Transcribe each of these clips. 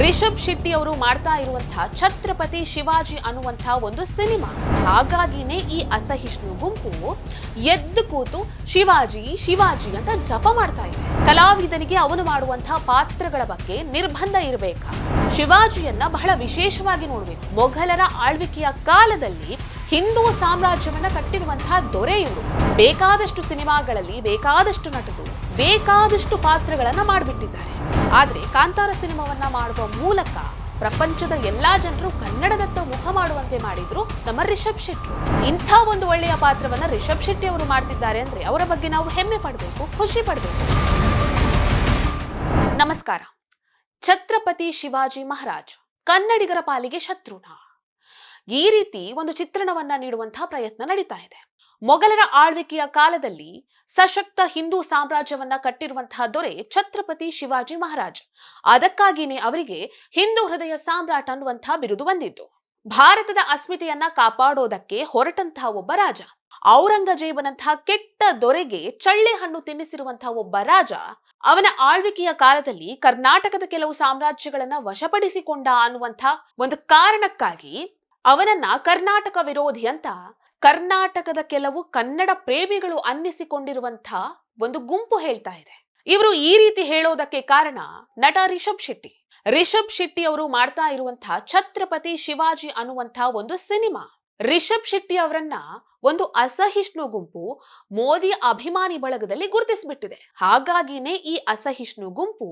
ರಿಷಬ್ ಶೆಟ್ಟಿ ಅವರು ಮಾಡ್ತಾ ಇರುವಂತಹ ಛತ್ರಪತಿ ಶಿವಾಜಿ ಅನ್ನುವಂತಹ ಒಂದು ಸಿನಿಮಾ. ಹಾಗಾಗಿನೇ ಈ ಅಸಹಿಷ್ಣು ಗುಂಪು ಎದ್ದು ಕೂತು ಶಿವಾಜಿ ಶಿವಾಜಿ ಅಂತ ಜಪ ಮಾಡ್ತಾ ಇದೆ. ಕಲಾವಿದನಿಗೆ ಅವನು ಮಾಡುವಂತಹ ಪಾತ್ರಗಳ ಬಗ್ಗೆ ನಿರ್ಬಂಧ ಇರಬೇಕಾ. ಶಿವಾಜಿಯನ್ನ ಬಹಳ ವಿಶೇಷವಾಗಿ ನೋಡಬೇಕು. ಮೊಘಲರ ಆಳ್ವಿಕೆಯ ಕಾಲದಲ್ಲಿ ಹಿಂದೂ ಸಾಮ್ರಾಜ್ಯವನ್ನ ಕಟ್ಟಿರುವಂತಹ ದೊರೆ ಬೇಕಾದಷ್ಟು ಸಿನಿಮಾಗಳಲ್ಲಿ ಬೇಕಾದಷ್ಟು ನಟರು ಬೇಕಾದಷ್ಟು ಪಾತ್ರಗಳನ್ನು ಮಾಡಿಬಿಟ್ಟಿದ್ದಾರೆ. ಆದ್ರೆ ಕಾಂತಾರ ಸಿನಿಮಾವನ್ನ ಮಾಡುವ ಮೂಲಕ ಪ್ರಪಂಚದ ಎಲ್ಲಾ ಜನರು ಕನ್ನಡದತ್ತ ಮುಖ ಮಾಡುವಂತೆ ಮಾಡಿದ್ರು ನಮ್ಮ ರಿಷಬ್ ಶೆಟ್ಟಿ ಇಂಥ ಒಂದು ಒಳ್ಳೆಯ ಪಾತ್ರವನ್ನ ರಿಷಬ್ ಶೆಟ್ಟಿ ಅವರು ಮಾಡ್ತಿದ್ದಾರೆ ಅಂದ್ರೆ ಅವರ ಬಗ್ಗೆ ನಾವು ಹೆಮ್ಮೆ ಪಡಬೇಕು, ಖುಷಿ ಪಡಬೇಕು. ನಮಸ್ಕಾರ. ಛತ್ರಪತಿ ಶಿವಾಜಿ ಮಹಾರಾಜ್, ಕನ್ನಡಿಗರ ಪಾಲಿಗೆ ಶತ್ರುನ. ಈ ರೀತಿ ಒಂದು ಚಿತ್ರಣವನ್ನ ನೀಡುವಂತಹ ಪ್ರಯತ್ನ ನಡೀತಾ ಇದೆ. ಮೊಘಲರ ಆಳ್ವಿಕೆಯ ಕಾಲದಲ್ಲಿ ಸಶಕ್ತ ಹಿಂದೂ ಸಾಮ್ರಾಜ್ಯವನ್ನ ಕಟ್ಟಿರುವಂತಹ ದೊರೆ ಛತ್ರಪತಿ ಶಿವಾಜಿ ಮಹಾರಾಜ್. ಅದಕ್ಕಾಗಿಯೇ ಅವರಿಗೆ ಹಿಂದೂ ಹೃದಯ ಸಾಮ್ರಾಟ್ ಅನ್ನುವಂತಹ ಬಿರುದು ಬಂದಿತ್ತು ಭಾರತದ ಅಸ್ಮಿತೆಯನ್ನ ಕಾಪಾಡೋದಕ್ಕೆ ಹೊರಟಂತಹ ಒಬ್ಬ ರಾಜ. ಔರಂಗಜೇಬನಂತಹ ಕೆಟ್ಟ ದೊರೆಗೆ ಚಳ್ಳೆ ಹಣ್ಣು ತಿನ್ನಿಸಿರುವಂತಹ ಒಬ್ಬ ರಾಜ ಅವನ ಆಳ್ವಿಕೆಯ ಕಾಲದಲ್ಲಿ ಕರ್ನಾಟಕದ ಕೆಲವು ಸಾಮ್ರಾಜ್ಯಗಳನ್ನ ವಶಪಡಿಸಿಕೊಂಡ ಅನ್ನುವಂಥ ಒಂದು ಕಾರಣಕ್ಕಾಗಿ ಅವನನ್ನ ಕರ್ನಾಟಕ ವಿರೋಧಿ ಅಂತ ಕರ್ನಾಟಕದ ಕೆಲವು ಕನ್ನಡ ಪ್ರೇಮಿಗಳು ಅನ್ನಿಸಿಕೊಂಡಿರುವಂತ ಒಂದು ಗುಂಪು ಹೇಳ್ತಾ ಇದೆ. ಇವರು ಈ ರೀತಿ ಹೇಳೋದಕ್ಕೆ ಕಾರಣ ನಟ ರಿಷಬ್ ಶೆಟ್ಟಿ. ರಿಷಬ್ ಶೆಟ್ಟಿ ಅವರು ಮಾಡ್ತಾ ಇರುವಂತಹ ಛತ್ರಪತಿ ಶಿವಾಜಿ ಅನ್ನುವಂತಹ ಒಂದು ಸಿನಿಮಾ. ರಿಷಬ್ ಶೆಟ್ಟಿ ಅವರನ್ನ ಒಂದು ಅಸಹಿಷ್ಣು ಗುಂಪು ಮೋದಿ ಅಭಿಮಾನಿ ಬಳಗದಲ್ಲಿ ಗುರುತಿಸಿಬಿಟ್ಟಿದೆ. ಹಾಗಾಗಿನೇ ಈ ಅಸಹಿಷ್ಣು ಗುಂಪು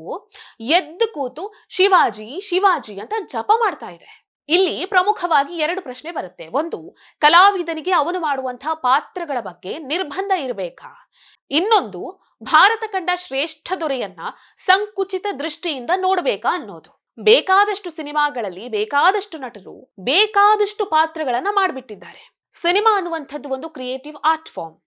ಎದ್ದು ಕೂತು ಶಿವಾಜಿ ಶಿವಾಜಿ ಅಂತ ಜಪ ಮಾಡ್ತಾ ಇದೆ. ಇಲ್ಲಿ ಪ್ರಮುಖವಾಗಿ ಎರಡು ಪ್ರಶ್ನೆ ಬರುತ್ತೆ. ಒಂದು, ಕಲಾವಿದನಿಗೆ ಅವನು ಮಾಡುವಂತಹ ಪಾತ್ರಗಳ ಬಗ್ಗೆ ನಿರ್ಬಂಧ ಇರಬೇಕಾ? ಇನ್ನೊಂದು, ಭಾರತ ಕಂಡ ಶ್ರೇಷ್ಠ ದೊರೆಯನ್ನ ಸಂಕುಚಿತ ದೃಷ್ಟಿಯಿಂದ ನೋಡಬೇಕಾ ಅನ್ನೋದು. ಬೇಕಾದಷ್ಟು ಸಿನಿಮಾಗಳಲ್ಲಿ ಬೇಕಾದಷ್ಟು ನಟರು ಬೇಕಾದಷ್ಟು ಪಾತ್ರಗಳನ್ನ ಮಾಡಿಬಿಟ್ಟಿದ್ದಾರೆ. ಸಿನಿಮಾ ಅನ್ನುವಂಥದ್ದು ಒಂದು ಕ್ರಿಯೇಟಿವ್ ಆರ್ಟ್ ಫಾರ್ಮ್.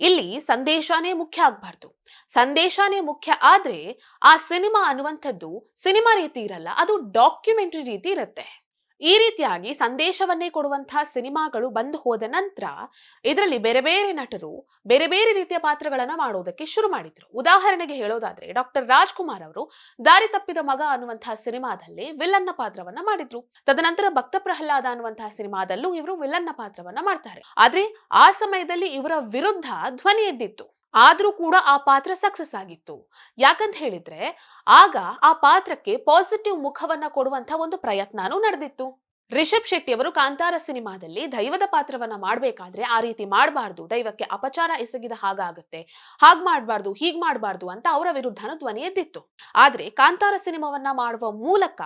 ಇಲ್ಲಿ ಸಂದೇಶನೇ ಮುಖ್ಯ ಆಗ್ಬಾರ್ದು. ಸಂದೇಶನೇ ಮುಖ್ಯ ಆದ್ರೆ ಆ ಸಿನಿಮಾ ಅನ್ನುವಂಥದ್ದು ಸಿನಿಮಾ ರೀತಿ ಇರಲ್ಲ, ಅದು ಡಾಕ್ಯುಮೆಂಟರಿ ರೀತಿ ಇರುತ್ತೆ. ಈ ರೀತಿಯಾಗಿ ಸಂದೇಶವನ್ನೇ ಕೊಡುವಂತಹ ಸಿನಿಮಾಗಳು ಬಂದು ಹೋದ ನಂತರ ಇದರಲ್ಲಿ ಬೇರೆ ಬೇರೆ ನಟರು ಬೇರೆ ಬೇರೆ ರೀತಿಯ ಪಾತ್ರಗಳನ್ನ ಮಾಡೋದಕ್ಕೆ ಶುರು ಮಾಡಿದ್ರು. ಉದಾಹರಣೆಗೆ ಹೇಳೋದಾದ್ರೆ ಡಾಕ್ಟರ್ ರಾಜ್ಕುಮಾರ್ ಅವರು ದಾರಿ ತಪ್ಪಿದ ಮಗ ಅನ್ನುವಂತಹ ಸಿನಿಮಾದಲ್ಲಿ ವಿಲನ್ನ ಪಾತ್ರವನ್ನ ಮಾಡಿದ್ರು. ತದನಂತರ ಭಕ್ತ ಪ್ರಹ್ಲಾದ ಅನ್ನುವಂತಹ ಸಿನಿಮಾದಲ್ಲೂ ಇವರು ವಿಲನ್ನ ಪಾತ್ರವನ್ನ ಮಾಡ್ತಾರೆ. ಆದ್ರೆ ಆ ಸಮಯದಲ್ಲಿ ಇವರ ವಿರುದ್ಧ ಧ್ವನಿ ಎದ್ದಿತ್ತು. ಆದ್ರೂ ಕೂಡ ಆ ಪಾತ್ರ ಸಕ್ಸಸ್ ಆಗಿತ್ತು. ಯಾಕಂತ ಹೇಳಿದ್ರೆ, ಆಗ ಆ ಪಾತ್ರಕ್ಕೆ ಪಾಸಿಟಿವ್ ಮುಖವನ್ನ ಕೊಡುವಂತ ಒಂದು ಪ್ರಯತ್ನನೂ ನಡೆದಿತ್ತು. ರಿಷಬ್ ಶೆಟ್ಟಿ ಅವರು ಕಾಂತಾರ ಸಿನಿಮಾದಲ್ಲಿ ದೈವದ ಪಾತ್ರವನ್ನ ಮಾಡ್ಬೇಕಾದ್ರೆ ಆ ರೀತಿ ಮಾಡಬಾರ್ದು, ದೈವಕ್ಕೆ ಅಪಚಾರ ಎಸಗಿದ ಹಾಗಾಗುತ್ತೆ, ಹಾಗ್ ಮಾಡಬಾರ್ದು, ಹೀಗ್ ಮಾಡಬಾರ್ದು ಅಂತ ಅವರ ವಿರುದ್ಧನೂ ಧ್ವನಿ ಎದ್ದಿತ್ತು. ಆದ್ರೆ ಕಾಂತಾರ ಸಿನಿಮಾವನ್ನ ಮಾಡುವ ಮೂಲಕ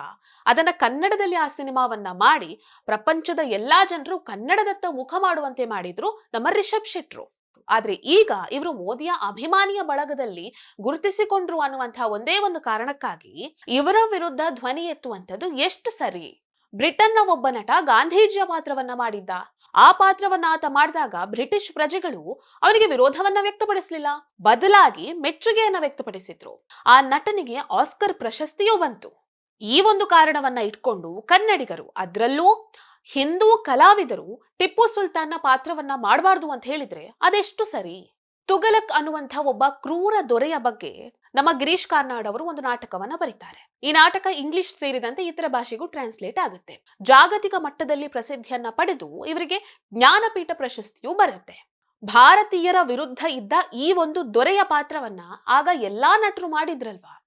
ಅದನ್ನ ಕನ್ನಡದಲ್ಲಿ ಆ ಸಿನಿಮಾವನ್ನ ಮಾಡಿ ಪ್ರಪಂಚದ ಎಲ್ಲಾ ಜನರು ಕನ್ನಡದತ್ತ ಮುಖ ಮಾಡುವಂತೆ ಮಾಡಿದ್ರು ನಮ್ಮ ರಿಷಬ್ ಶೆಟ್ರು. ಆದ್ರೆ ಈಗ ಇವರು ಮೋದಿಯ ಅಭಿಮಾನಿಯ ಬಳಗದಲ್ಲಿ ಗುರುತಿಸಿಕೊಂಡ್ರು ಅನ್ನುವಂತಹ ಒಂದೇ ಒಂದು ಕಾರಣಕ್ಕಾಗಿ ಇವರ ವಿರುದ್ಧ ಧ್ವನಿ ಎತ್ತುವಂಥದ್ದು ಎಷ್ಟು ಸರಿ. ಬ್ರಿಟನ್ನ ಒಬ್ಬ ನಟ ಗಾಂಧೀಜಿಯ ಪಾತ್ರವನ್ನ ಮಾಡಿದ್ದ. ಆ ಪಾತ್ರವನ್ನ ಆತ ಮಾಡಿದಾಗ ಬ್ರಿಟಿಷ್ ಪ್ರಜೆಗಳು ಅವನಿಗೆ ವಿರೋಧವನ್ನ ವ್ಯಕ್ತಪಡಿಸಲಿಲ್ಲ. ಬದಲಾಗಿ ಮೆಚ್ಚುಗೆಯನ್ನ ವ್ಯಕ್ತಪಡಿಸಿದ್ರು. ಆ ನಟನಿಗೆ ಆಸ್ಕರ್ ಪ್ರಶಸ್ತಿಯೂ ಬಂತು. ಈ ಒಂದು ಕಾರಣವನ್ನ ಇಟ್ಕೊಂಡು ಕನ್ನಡಿಗರು ಅದರಲ್ಲೂ ಹಿಂದೂ ಕಲಾವಿದರು ಟಿಪ್ಪು ಸುಲ್ತಾನ್ನ ಪಾತ್ರವನ್ನ ಮಾಡಬಾರ್ದು ಅಂತ ಹೇಳಿದ್ರೆ ಅದೆಷ್ಟು ಸರಿ? ತುಗಲಕ್ ಅನ್ನುವಂಥ ಒಬ್ಬ ಕ್ರೂರ ದೊರೆಯ ಬಗ್ಗೆ ನಮ್ಮ ಗಿರೀಶ್ ಕಾರ್ನಾಡ್ ಅವರು ಒಂದು ನಾಟಕವನ್ನ ಬರೀತಾರೆ. ಈ ನಾಟಕ ಇಂಗ್ಲಿಷ್ ಸೇರಿದಂತೆ ಇತರ ಭಾಷೆಗೂ ಟ್ರಾನ್ಸ್ಲೇಟ್ ಆಗುತ್ತೆ. ಜಾಗತಿಕ ಮಟ್ಟದಲ್ಲಿ ಪ್ರಸಿದ್ಧಿಯನ್ನ ಪಡೆದು ಇವರಿಗೆ ಜ್ಞಾನಪೀಠ ಪ್ರಶಸ್ತಿಯೂ ಬರುತ್ತೆ. ಭಾರತೀಯರ ವಿರುದ್ಧ ಇದ್ದ ಈ ಒಂದು ದೊರೆಯ ಪಾತ್ರವನ್ನ ಆಗ ಎಲ್ಲಾ ನಟರು ಮಾಡಿದ್ರಲ್ವಾ?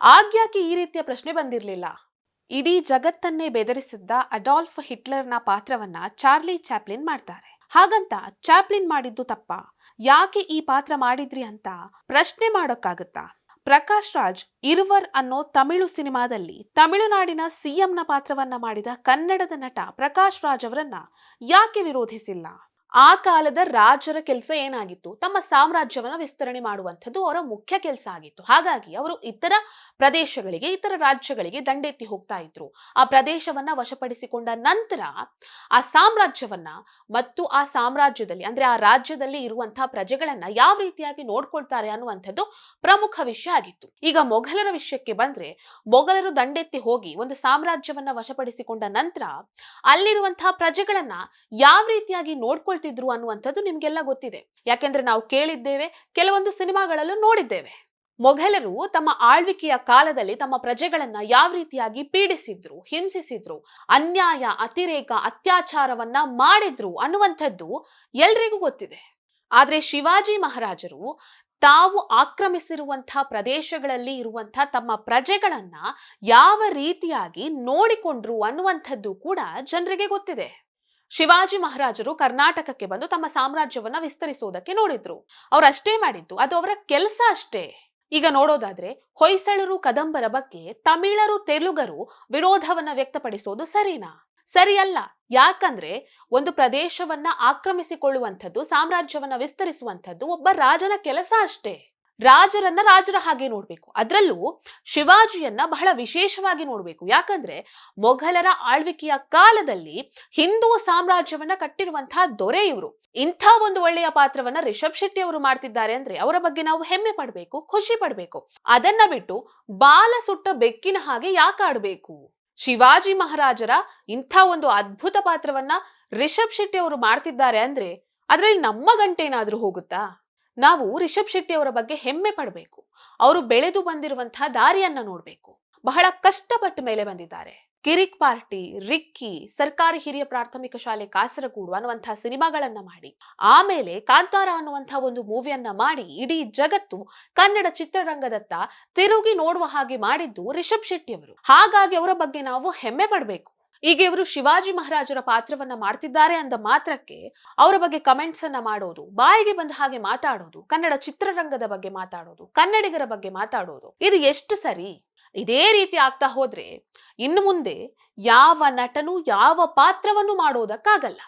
ಆಗ್ಯಾಕೆ ಈ ರೀತಿಯ ಪ್ರಶ್ನೆ ಬಂದಿರಲಿಲ್ಲ? ಇಡೀ ಜಗತ್ತನ್ನೇ ಬೆದರಿಸಿದ್ದ ಅಡಾಲ್ಫ್ ಹಿಟ್ಲರ್ನ ಪಾತ್ರವನ್ನ ಚಾರ್ಲಿ ಚಾಪ್ಲಿನ್ ಮಾಡ್ತಾರೆ. ಹಾಗಂತ ಚಾಪ್ಲಿನ್ ಮಾಡಿದ್ದು ತಪ್ಪ. ಯಾಕೆ ಈ ಪಾತ್ರ ಮಾಡಿದ್ರಿ ಅಂತ ಪ್ರಶ್ನೆ ಮಾಡೋಕ್ಕಾಗತ್ತಾ? ಪ್ರಕಾಶ್ ರಾಜ್, ಇರುವರ್ ಅನ್ನೋ ತಮಿಳು ಸಿನಿಮಾದಲ್ಲಿ ತಮಿಳುನಾಡಿನ ಸಿಎಂನ ಪಾತ್ರವನ್ನ ಮಾಡಿದ ಕನ್ನಡದ ನಟ ಪ್ರಕಾಶ್ ರಾಜ್ ಅವರನ್ನ ಯಾಕೆ ವಿರೋಧಿಸಿಲ್ಲ? ಆ ಕಾಲದ ರಾಜರ ಕೆಲಸ ಏನಾಗಿತ್ತು? ತಮ್ಮ ಸಾಮ್ರಾಜ್ಯವನ್ನ ವಿಸ್ತರಣೆ ಮಾಡುವಂಥದ್ದು ಅವರ ಮುಖ್ಯ ಕೆಲಸ ಆಗಿತ್ತು. ಹಾಗಾಗಿ ಅವರು ಇತರ ಪ್ರದೇಶಗಳಿಗೆ, ಇತರ ರಾಜ್ಯಗಳಿಗೆ ದಂಡೆತ್ತಿ ಹೋಗ್ತಾ ಇದ್ರು. ಆ ಪ್ರದೇಶವನ್ನ ವಶಪಡಿಸಿಕೊಂಡ ನಂತರ ಆ ಸಾಮ್ರಾಜ್ಯವನ್ನ ಮತ್ತು ಆ ಸಾಮ್ರಾಜ್ಯದಲ್ಲಿ, ಅಂದ್ರೆ ಆ ರಾಜ್ಯದಲ್ಲಿ ಇರುವಂತಹ ಪ್ರಜೆಗಳನ್ನ ಯಾವ ರೀತಿಯಾಗಿ ನೋಡ್ಕೊಳ್ತಾರೆ ಅನ್ನುವಂಥದ್ದು ಪ್ರಮುಖ ವಿಷಯ ಆಗಿತ್ತು. ಈಗ ಮೊಘಲರ ವಿಷಯಕ್ಕೆ ಬಂದ್ರೆ, ಮೊಘಲರು ದಂಡೆತ್ತಿ ಹೋಗಿ ಒಂದು ಸಾಮ್ರಾಜ್ಯವನ್ನ ವಶಪಡಿಸಿಕೊಂಡ ನಂತರ ಅಲ್ಲಿರುವಂತಹ ಪ್ರಜೆಗಳನ್ನ ಯಾವ ರೀತಿಯಾಗಿ ನೋಡ್ಕೊಳ್ತಿದ್ರು ಅನ್ನುವಂಥದ್ದು ನಿಮ್ಗೆಲ್ಲ ಗೊತ್ತಿದೆ. ಯಾಕೆಂದ್ರೆ ನಾವು ಕೇಳಿದ್ದೇವೆ, ಕೆಲವೊಂದು ಸಿನಿಮಾಗಳಲ್ಲೂ ನೋಡಿದ್ದೇವೆ. ಮೊಘಲರು ತಮ್ಮ ಆಳ್ವಿಕೆಯ ಕಾಲದಲ್ಲಿ ತಮ್ಮ ಪ್ರಜೆಗಳನ್ನ ಯಾವ ರೀತಿಯಾಗಿ ಪೀಡಿಸಿದ್ರು, ಹಿಂಸಿಸಿದ್ರು, ಅನ್ಯಾಯ, ಅತಿರೇಕ, ಅತ್ಯಾಚಾರವನ್ನ ಮಾಡಿದ್ರು ಅನ್ನುವಂಥದ್ದು ಎಲ್ರಿಗೂ ಗೊತ್ತಿದೆ. ಆದ್ರೆ ಶಿವಾಜಿ ಮಹಾರಾಜರು ತಾವು ಆಕ್ರಮಿಸಿರುವಂತಹ ಪ್ರದೇಶಗಳಲ್ಲಿ ಇರುವಂತಹ ತಮ್ಮ ಪ್ರಜೆಗಳನ್ನ ಯಾವ ರೀತಿಯಾಗಿ ನೋಡಿಕೊಂಡ್ರು ಅನ್ನುವಂಥದ್ದು ಕೂಡ ಜನರಿಗೆ ಗೊತ್ತಿದೆ. ಶಿವಾಜಿ ಮಹಾರಾಜರು ಕರ್ನಾಟಕಕ್ಕೆ ಬಂದು ತಮ್ಮ ಸಾಮ್ರಾಜ್ಯವನ್ನ ವಿಸ್ತರಿಸುವುದಕ್ಕೆ ನೋಡಿದ್ರು. ಅವ್ರು ಅಷ್ಟೇ ಮಾಡಿದ್ದು, ಅದು ಅವರ ಕೆಲಸ ಅಷ್ಟೇ. ಈಗ ನೋಡೋದಾದ್ರೆ, ಹೊಯ್ಸಳರು, ಕದಂಬರ ಬಗ್ಗೆ ತಮಿಳರು, ತೆಲುಗರು ವಿರೋಧವನ್ನ ವ್ಯಕ್ತಪಡಿಸೋದು ಸರಿನಾ? ಸರಿಯಲ್ಲ. ಯಾಕಂದ್ರೆ, ಒಂದು ಪ್ರದೇಶವನ್ನ ಆಕ್ರಮಿಸಿಕೊಳ್ಳುವಂಥದ್ದು, ಸಾಮ್ರಾಜ್ಯವನ್ನ ವಿಸ್ತರಿಸುವಂಥದ್ದು ಒಬ್ಬ ರಾಜನ ಕೆಲಸ ಅಷ್ಟೇ. ರಾಜರನ್ನ ರಾಜರ ಹಾಗೆ ನೋಡ್ಬೇಕು. ಅದರಲ್ಲೂ ಶಿವಾಜಿಯನ್ನ ಬಹಳ ವಿಶೇಷವಾಗಿ ನೋಡ್ಬೇಕು. ಯಾಕಂದ್ರೆ ಮೊಘಲರ ಆಳ್ವಿಕೆಯ ಕಾಲದಲ್ಲಿ ಹಿಂದೂ ಸಾಮ್ರಾಜ್ಯವನ್ನ ಕಟ್ಟಿರುವಂತಹ ದೊರೆ ಇವರು ಇಂಥ ಒಂದು ಒಳ್ಳೆಯ ಪಾತ್ರವನ್ನ ರಿಷಬ್ ಶೆಟ್ಟಿ ಅವರು ಮಾಡ್ತಿದ್ದಾರೆ ಅಂದ್ರೆ ಅವರ ಬಗ್ಗೆ ನಾವು ಹೆಮ್ಮೆ ಪಡ್ಬೇಕು, ಖುಷಿ ಪಡ್ಬೇಕು. ಅದನ್ನ ಬಿಟ್ಟು ಬಾಲ ಸುಟ್ಟ ಬೆಕ್ಕಿನ ಹಾಗೆ ಯಾಕೆ ಆಡ್ಬೇಕು? ಶಿವಾಜಿ ಮಹಾರಾಜರ ಇಂಥ ಒಂದು ಅದ್ಭುತ ಪಾತ್ರವನ್ನ ರಿಷಬ್ ಶೆಟ್ಟಿ ಅವರು ಮಾಡ್ತಿದ್ದಾರೆ ಅಂದ್ರೆ ಅದ್ರಲ್ಲಿ ನಮ್ಮ ಗಂಟೆ ಏನಾದ್ರೂ ಹೋಗುತ್ತಾ? ನಾವು ರಿಷಬ್ ಶೆಟ್ಟಿ ಅವರ ಬಗ್ಗೆ ಹೆಮ್ಮೆ ಪಡಬೇಕು. ಅವರು ಬೆಳೆದು ಬಂದಿರುವಂತಹ ದಾರಿಯನ್ನ ನೋಡಬೇಕು. ಬಹಳ ಕಷ್ಟಪಟ್ಟ ಮೇಲೆ ಬಂದಿದ್ದಾರೆ. ಕಿರಿಕ್ ಪಾರ್ಟಿ, ರಿಕ್ಕಿ, ಸರ್ಕಾರಿ ಹಿರಿಯ ಪ್ರಾಥಮಿಕ ಶಾಲೆ ಕಾಸರಗೂಡು ಅನ್ನುವಂತಹ ಸಿನಿಮಾಗಳನ್ನ ಮಾಡಿ, ಆಮೇಲೆ ಕಾಂತಾರ ಅನ್ನುವಂತಹ ಒಂದು ಮೂವಿಯನ್ನ ಮಾಡಿ ಇಡೀ ಜಗತ್ತು ಕನ್ನಡ ಚಿತ್ರರಂಗದತ್ತ ತಿರುಗಿ ನೋಡುವ ಹಾಗೆ ಮಾಡಿದ್ದು ರಿಷಬ್ ಶೆಟ್ಟಿ ಅವರು. ಹಾಗಾಗಿ ಅವರ ಬಗ್ಗೆ ನಾವು ಹೆಮ್ಮೆ ಪಡಬೇಕು. ಈಗ ಇವರು ಶಿವಾಜಿ ಮಹಾರಾಜರ ಪಾತ್ರವನ್ನ ಮಾಡ್ತಿದ್ದಾರೆ ಅಂದ ಮಾತ್ರಕ್ಕೆ ಅವರ ಬಗ್ಗೆ ಕಮೆಂಟ್ಸ್ ಅನ್ನ ಮಾಡೋದು, ಬಾಯಿಗೆ ಬಂದ ಹಾಗೆ ಮಾತಾಡೋದು, ಕನ್ನಡ ಚಿತ್ರರಂಗದ ಬಗ್ಗೆ ಮಾತಾಡೋದು, ಕನ್ನಡಿಗರ ಬಗ್ಗೆ ಮಾತಾಡೋದು, ಇದು ಎಷ್ಟು ಸರಿ? ಇದೇ ರೀತಿ ಆಗ್ತಾ ಹೋದ್ರೆ ಇನ್ನು ಮುಂದೆ ಯಾವ ನಟನು ಯಾವ ಪಾತ್ರವನ್ನು ಮಾಡೋದಕ್ಕಾಗಲ್ಲ.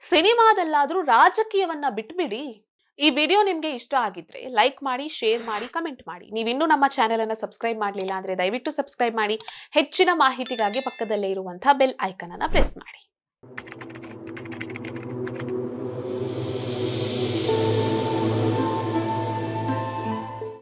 ಸಿನಿಮಾದಲ್ಲಾದ್ರೂ ರಾಜಕೀಯವನ್ನ ಬಿಟ್ಬಿಡಿ. ಈ ವಿಡಿಯೋ ನಿಮಗೆ ಇಷ್ಟ ಆಗಿದ್ರೆ ಲೈಕ್ ಮಾಡಿ ಶೇರ್ ಮಾಡಿ ಕಮೆಂಟ್ ಮಾಡಿ. ನೀವಿನ್ನೂ ನಮ್ಮ ಚಾನೆಲ್ ಅನ್ನು ಸಬ್ಸ್ಕ್ರೈಬ್ ಮಾಡಲಿಲ್ಲ ಅಂದ್ರೆ ದಯವಿಟ್ಟು ಸಬ್ಸ್ಕ್ರೈಬ್ ಮಾಡಿ. ಹೆಚ್ಚಿನ ಮಾಹಿತಿಗಾಗಿ ಪಕ್ಕದಲ್ಲೇ ಇರುವಂತಹ ಬೆಲ್ ಐಕನ್ ಅನ್ನ ಪ್ರೆಸ್ ಮಾಡಿ.